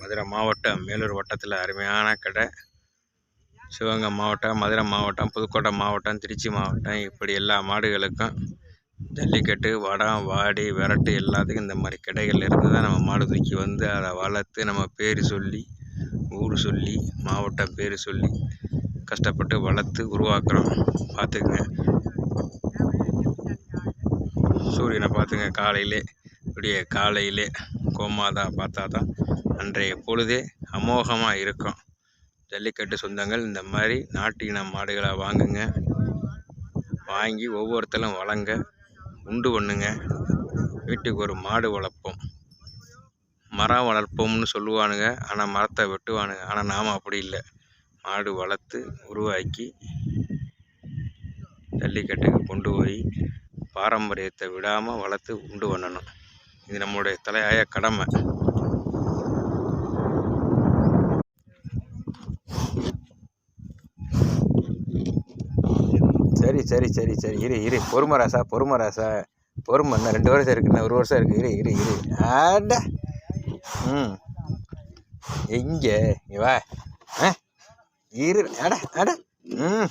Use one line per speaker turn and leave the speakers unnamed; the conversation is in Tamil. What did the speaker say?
மதுரை மாவட்டம் மேலூர் வட்டத்தில் அருமையான கடை. சிவகங்கை மாவட்டம் மதுரை மாவட்டம் புதுக்கோட்டை மாவட்டம் திருச்சி மாவட்டம். இப்படி எல்லா மாடுகளுக்கும் ஜல்லிக்கட்டு வடம் வாடி விரட்டு எல்லாத்துக்கும் இந்த மாதிரி கடைகள் இருந்து தான் நம்ம மாடு தூக்கி வந்து அதை வளர்த்து நம்ம பேர் சொல்லி ஊர் சொல்லி மாவட்டம் பேர் சொல்லி கஷ்டப்பட்டு வளர்த்து உருவாக்குறோம். பார்த்துக்குங்க. சூரியனை பார்த்துங்க. காலையிலே இப்படியே காலையிலே கோமாதா பார்த்தா தான் அன்றைய பொழுதே அமோகமாக இருக்கும். ஜல்லிக்கட்டு சொந்தங்கள் இந்த மாதிரி நாட்டு இன மாடுகளை வாங்குங்க. வாங்கி ஒவ்வொருத்தரும் வளங்க உண்டு பண்ணுங்க. வீட்டுக்கு ஒரு மாடு வளர்ப்போம். மரம் வளர்ப்போம்னு சொல்லுவானுங்க. ஆனால் மரத்தை வெட்டுவானுங்க. ஆனால் நாம் அப்படி இல்லை. மாடு வளர்த்து உருவாக்கி ஜல்லிக்கட்டுக்கு கொண்டு போய் பாரம்பரியத்தை விடாமல் வளர்த்து உண்டு பண்ணணும். இது நம்மளுடைய தலையாய கடமை. சரி சரி சரி சரி. இரு இரு. பொறுமை ராசா பொறுமை ராசா. பொறுமை இன்னும் ரெண்டு வருஷம் இருக்குண்ணா ஒரு வருஷம் இருக்கு. இரு இரு இரு. ஆட. ம். எங்கே இங்க வா. ஆ? இரு. அட அட ம்.